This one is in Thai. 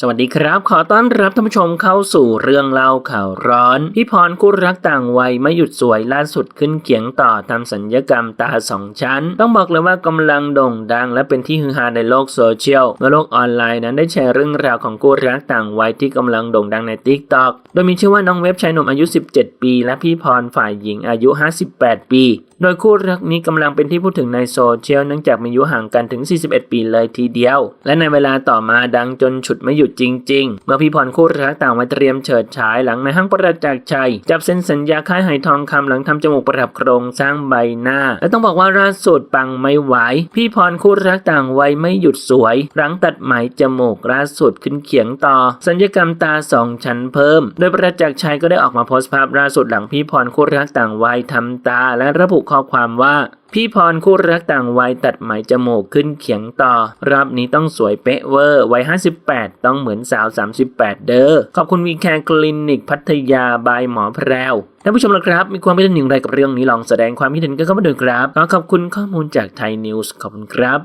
สวัสดีครับ ขอต้อนรับท่านผู้ชมเข้าสู่เรื่องเล่าข่าวร้อน พี่พรคู่รักต่างวัยไม่หยุดสวยล่าสุดขึ้นเขียงต่อทำสัญญกรรมตาสองชั้น ต้องบอกเลยว่ากำลังโด่งดังและเป็นที่ฮือฮาในโลกโซเชียลเมื่อโลกออนไลน์นั้นได้แชร์เรื่องราวของคู่รักต่างวัยที่กำลังโด่งดังใน t ิ k t o k โดยมีชื่อว่าน้องเว็บชายหนุ่มอายุ 17 ปี และพี่พรฝ่ายหญิงอายุ 58 ปีโดยคู่รักนี้กำลังเป็นที่พูดถึงในโซเชียลเนื่องจากมีอายุห่างกันถึง 41 ปีเลยทีเดียว และในเวลาต่อมาดังจนฉุดไม่หยุดจริง ๆ เมื่อพี่พรคู่รักต่างวัยเตรียมเฉิดฉายหลังในห้างประจักษ์ชัย จับเซ็นสัญญาค่ายไหทองคำหลังทำจมูกประดับโครงสร้างใบหน้า และต้องบอกว่าล่าสุดปังไม่ไหวพี่พรคู่รักต่างวัยไม่หยุดสวย หลังตัดไหมจมูกล่าสุดขึ้นเขียงต่อ สัญญกรรมตาสองชั้นเพิ่ม โดยประจักษ์ชัยก็ได้ออกมาโพสต์ภาพล่าสุดหลังพี่พรคู่รักต่างวัยทำตา และระบุข้อความว่าพี่พรคู่รักต่างวัยตัดไหมจมูกขึ้นเขียงต่อ รอบนี้ต้องสวยเป๊ะเวอร์วัย 58 ต้องเหมือนสาว 38 เด้อ ขอบคุณวีแคร์คลินิกพัทยาบายหมอแพรวท่านผู้ชมละครับ มีความคิดเห็นอย่างไรกับเรื่องนี้ลองแสดงความคิดเห็นกันเข้ามาดูครับ ขอขอบคุณข้อมูลจากไทยนิวส์ขอบคุณครับ